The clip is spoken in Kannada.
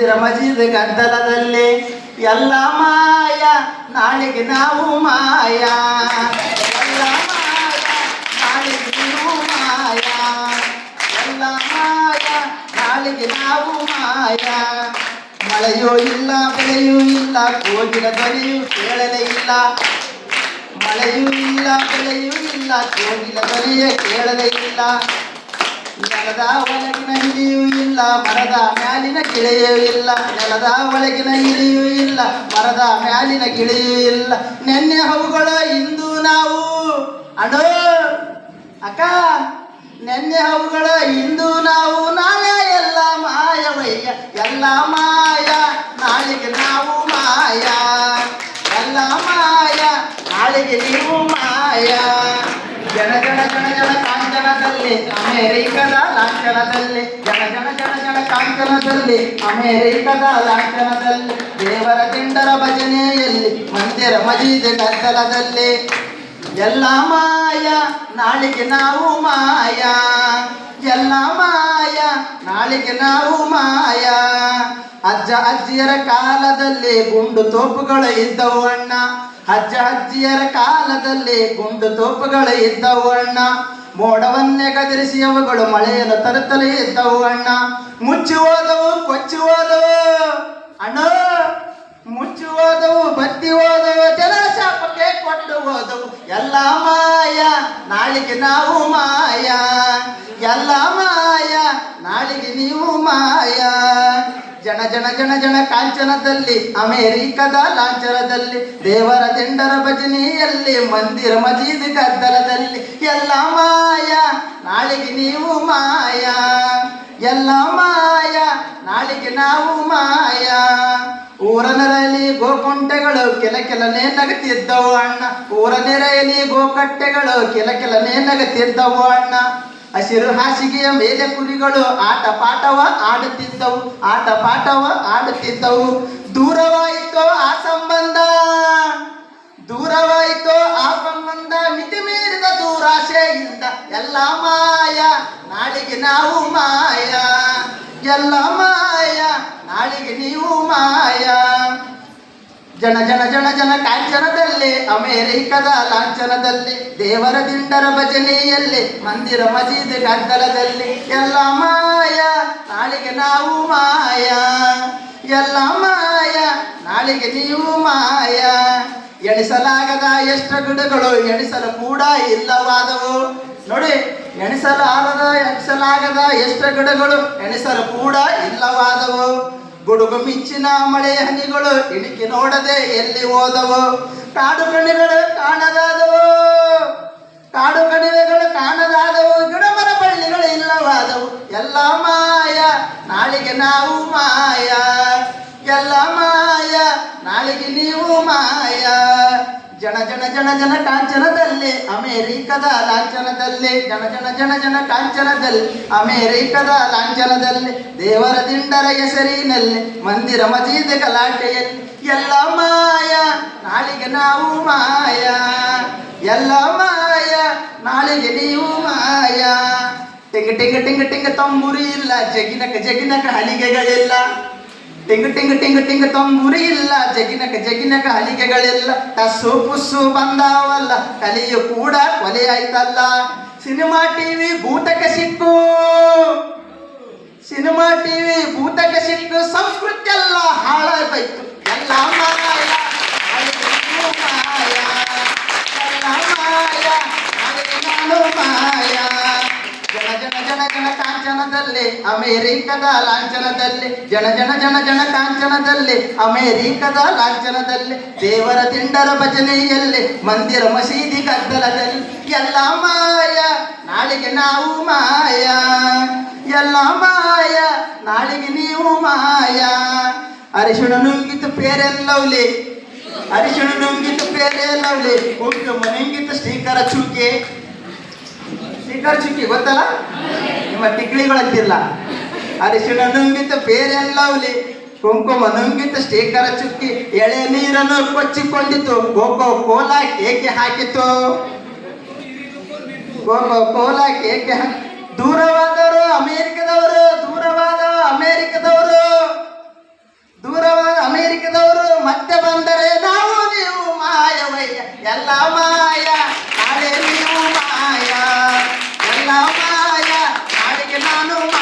ಮಂದಿರ ಮಜೀದ್ ಗದ್ದಲದಲ್ಲಿ ಎಲ್ಲ ಮಾಯ ನಾಳೆಗೆ ನಾವು ಮಾಯ ಎಲ್ಲ ಮಾಯ ನಾಳೆಗೆ ನೀವು ಮಾಯ ಎಲ್ಲ ಮಾಯ ನಾಳೆಗೆ ನಾವು ಮಾಯ ಮಳೆಯೂ ಇಲ್ಲ ಬೆಳೆಯೂ ಇಲ್ಲ ಕೋಗಿಲ ಧ್ವನಿಯೂ ಕೇಳಲೇ ಇಲ್ಲ ಮಳೆಯೂ ಇಲ್ಲ ಬೆಳೆಯೂ ಇಲ್ಲ ಕೋಗಿಲ ಧ್ವನಿಯೇ ಕೇಳಲೇ ಇಲ್ಲ ನೆಲದ ಒಳಗಿನ ಇಲಿಯೂ ಇಲ್ಲ, ಮರದ ಮ್ಯಾಲಿನ ಗಿಳೆಯೂ ಇಲ್ಲ, ನೆಲದ ಒಳಗಿನ ಇಲಿಯೂ ಇಲ್ಲ, ಮರದ ಮ್ಯಾಲಿನ ಗಿಳೆಯೂ ಇಲ್ಲ. ನೆನ್ನೆ ಹವುಗಳು ಇಂದು ನಾವು ಅಡೋ ಅಕ್ಕ, ನೆನ್ನೆ ಹೌಗಳ ಇಂದು ನಾವು, ನಾಳೆ ಎಲ್ಲ ಮಾಯವಯ್ಯ, ಎಲ್ಲ ಮಾಯ, ನಾಳೆಗೆ ನಾವು ಮಾಯ, ಎಲ್ಲ ಮಾಯ, ನಾಳೆಗೆ ನೀವು ಮಾಯ. ಜನ ಜನ ಜನ ಜನ ಕಾಂಚನದಲ್ಲಿ, ಅಮೇರಿಕದ ಲಾಂಛನದಲ್ಲಿ. ಜನ ಜನ ಜನ ಜನ ಕಾಂಚನದಲ್ಲಿ, ಅಮೇರಿಕದ ಲಾಂಛನದಲ್ಲಿ. ದೇವರ ತಿಂಡರ ಭಜನೆಯಲ್ಲಿ, ಮಂದಿರ ಮಜೀದ್ ಗದ್ದಲದಲ್ಲಿ. ಎಲ್ಲ ಮಾಯ, ನಾಳಿಗೆ ನಾವು ಮಾಯ. ಎಲ್ಲ ಮಾಯ, ನಾಳಿಗೆ ನಾವು ಮಾಯ. ಅಜ್ಜ ಅಜ್ಜಿಯರ ಕಾಲದಲ್ಲಿ ಗುಂಡು ತೋಪುಗಳು ಇದ್ದವು ಅಣ್ಣ. ಅಜ್ಜ ಅಜ್ಜಿಯರ ಕಾಲದಲ್ಲಿ ಗುಂಡು ತೋಪುಗಳು ಇದ್ದವು ಅಣ್ಣ. ಮೋಡವನ್ನೇ ಕದರಿಸಿ ಅವುಗಳು ಮಳೆಯನ್ನು ತರುತ್ತಲೇ ಇದ್ದವು ಅಣ್ಣ. ಮುಚ್ಚಿ ಹೋದವು, ಕೊಚ್ಚಿ ಹೋದವು. ಅಣ್ಣ, ಮುಚ್ಚಿ ಹೋದವು, ಬತ್ತಿ ಹೋದವು, ಜನರ ಶಾಪಕ್ಕೆ ಕೊಟ್ಟು ಹೋದವು. ಎಲ್ಲ ಮಾಯ, ನಾಳಿಗೆ ನಾವು ಮಾಯ. ಎಲ್ಲ ಮಾಯ, ನಾಳಿಗೆ ನೀವು ಮಾಯ. ಜನ ಜನ ಜನ ಜನ ಕಾಂಚನದಲ್ಲಿ, ಅಮೇರಿಕದ ಲಾಂಛನದಲ್ಲಿ, ದೇವರ ದಿಂಡರ ಭಜನೆಯಲ್ಲಿ, ಮಂದಿರ ಮಜೀದ್ ಗದ್ದಲದಲ್ಲಿ, ಎಲ್ಲ ಮಾಯ, ನಾಳೆಗೆ ನೀವು ಮಾಯ, ಎಲ್ಲ ಮಾಯ, ನಾಳಿಗೆ ನಾವು ಮಾಯ. ಊರ ನೆರೆಯಲಿ ಗೋಕುಂಟೆಗಳು, ಕೆಲ ಕೆಲನೇ ನಗತಿದ್ದವು ಅಣ್ಣ. ಊರ ಗೋಕಟ್ಟೆಗಳು ಕೆಲ ಕೆಲನೇ ನಗತಿದ್ದವು ಅಣ್ಣ. ಹಸಿರು ಹಾಸಿಗೆಯ ಮೇಲೆ ಕುರಿಗಳು ಆಟ ಪಾಠವ ಆಡುತ್ತಿದ್ದವು, ಆಟ ಪಾಠವ ಆಡುತ್ತಿದ್ದವು. ದೂರವಾಯಿತೋ ಆ ಸಂಬಂಧ, ದೂರವಾಯಿತೋ ಆ ಸಂಬಂಧ, ಮಿತಿ ಮೀರಿದ ದೂರಾಶೆಯಿಂದ ಎಲ್ಲ ಮಾಯ, ನಾಳಿಗೆ ನಾವು ಮಾಯ. ಎಲ್ಲ ಮಾಯ, ನಾಳಿಗೆ ನೀವು ಮಾಯ. ಜನ ಜನ ಜನ ಜನ ಕಾಂಚನದಲ್ಲಿ, ಅಮೇರಿಕದ ಲಾಂಛನದಲ್ಲಿ, ದೇವರ ದಿಂಡರ ಭಜನೆಯಲ್ಲಿ, ಮಂದಿರ ಮಸೀದಿ ಗದ್ದಲದಲ್ಲಿ, ಎಲ್ಲ ಮಾಯ, ನಾಳಿಗೆ ನಾವು ಮಾಯ, ಎಲ್ಲ ಮಾಯ, ನಾಳಿಗೆ ನೀವು ಮಾಯ. ಎಣಿಸಲಾಗದ ಎಷ್ಟು ಗಿಡಗಳು, ಎಣಿಸಲು ಕೂಡ ಇಲ್ಲವಾದವು. ನೋಡಿ, ಎಣಿಸಲಾಗದ ಎಣಿಸಲಾಗದ ಎಷ್ಟು ಗಿಡಗಳು, ಎಣಿಸಲು ಕೂಡ ಇಲ್ಲವಾದವು. ಗುಡುಗು ಮಿಚ್ಚಿನ ಮಳೆಯ ಹನಿಗಳು ಇಣಿಕೆ ನೋಡದೆ ಎಲ್ಲಿ ಹೋದವು? ಕಾಡು ಕಣಿಗಳು ಕಾಣದಾದವು. ಕಾಡು ಕಣಿವೆಗಳು ಕಾಣದಾದವು. ಗಿಡ ಮರ ಬಳ್ಳಿಗಳು ಇಲ್ಲವಾದವು. ಎಲ್ಲ ಮಾಯ, ನಾಳಿಗೆ ನಾವು ಮಾಯ. ಎಲ್ಲ ಮಾಯ ಜನ ಜನ ಜನ ಜನ ಕಾಂಚನದಲ್ಲಿ ಅಮೇರಿಕದ ಲಾಂಛನದಲ್ಲಿ, ಜನ ಜನ ಜನ ಜನ ಕಾಂಚನದಲ್ಲಿ ಅಮೇರಿಕದ ಲಾಂಛನದಲ್ಲಿ, ದೇವರ ದಿಂಡರ ಹೆಸರಿನಲ್ಲಿ, ಮಂದಿರ ಮಜೀದ ಗಲಾಟೆಯಲ್ಲಿ, ಎಲ್ಲ ಮಾಯ, ನಾಳಿಗೆ ನಾವು ಮಾಯ, ಎಲ್ಲ ಮಾಯ, ನಾಳಿಗೆ ನೀವು ಮಾಯ. ಟಿಂಗ ಟಿಂಗ ಟಿಂಗ ಟಿಂಗ, ತಂಬೂರಿ ಇಲ್ಲ, ಜಗಿನಕ ಜಗಿನಕ ಹಲಿಗೆಗಳಿಲ್ಲ ಟಿಂಗ, ಟಿಂಗ್ ಟಿಂಗ್ ಟಿಂಗ್ ತಂಬೂರಿ ಇಲ್ಲ ಜಗಿನಕ ಜಗಿನಕ ಹಲಿಗೆಗಳೆಲ್ಲ ಟಸ್ಸು ಪುಸ್ಸು ಬಂದಾವಲ್ಲ. ಕಲಿಯು ಕೂಡ ಕೊಲೆ ಆಯ್ತಲ್ಲ. ಸಿನಿಮಾ ಟಿವಿ ಭೂತಕ ಸಿಕ್ಕು. ಸಿನಿಮಾ ಟಿವಿ ಭೂತಕ ಸಿಕ್ಕು. ಸಂಸ್ಕೃತಿ ಎಲ್ಲ ಹಾಳಾಗೋಯ್ತು ಎಲ್ಲ ಮಾಯ. ಎಲ್ಲ ಮಾಯ. ಮಾಯ. ಜನ ಜನ ಜನ ಕಾಂಚನದಲ್ಲಿ, ಅಮೇರಿಕದ ಲಾಂಛನದಲ್ಲಿ, ಜನ ಜನ ಜನ ಜನ ಕಾಂಚನದಲ್ಲಿ, ಅಮೇರಿಕದ ಲಾಂಛನದಲ್ಲಿ, ದೇವರ ತಿಂಡರ ಭಜನೆಯಲ್ಲಿ, ಮಂದಿರ ಮಸೀದಿ ಕದ್ದಲದಲ್ಲಿ ಎಲ್ಲ ಮಾಯ, ನಾಳೆಗೆ ನಾವು ಮಾಯ, ಎಲ್ಲ ಮಾಯ, ನಾಳಿಗೆ ನೀವು ಮಾಯ. ಅರಿಶಿಣ ನುಂಗಿತು ಪೇರೆಲ್ಲವ್ಲಿ ಅರಿಶಿಣ ನುಂಗಿತು ಪೇರೆಲ್ಲವ್ಲಿ ಉಂಟು ನುಂಗಿತು ಶ್ರೀಕರ ಚುಕ್ಕೆ. ಸ್ಟಿಕ್ಕರ್ ಚುಕ್ಕಿ, ಗೊತ್ತಲ್ಲ? ನಿಮ್ಮ ಟಿಕ್ಳಿಗಳಂತಿಲ್ಲ ಅರಿಶಿಣ ಬೇರೆಲ್ಲ ಅವ್ಲಿ ಕುಂಕುಮ ನುಂಗಿತ ಸ್ಟಿಕ್ಕರ ಚುಕ್ಕಿ, ಎಳೆ ನೀರನ್ನು ಕೊಚ್ಚಿಕೊಂಡಿತು. ಕೋಕೋ ಕೋಲಾ ಕೇಕೆ ಹಾಕಿತು ಕೋಕೋ ಕೋಲಾ ಕೇಕೆ ಹಾಕಿ ದೂರವಾದವರು ಅಮೇರಿಕದವರು, ದೂರವಾದ ಅಮೇರಿಕದವರು. ದೂರವಾದ ಅಮೇರಿಕದವರು, ಮತ್ತೆ ಬಂದರೆ ನಾವು ನೀವು ಮಾಯವಯ್ಯ. ಎಲ್ಲ ಮಾಯ ನಾಳೆಗೆ ನಾನು ಮಾಯ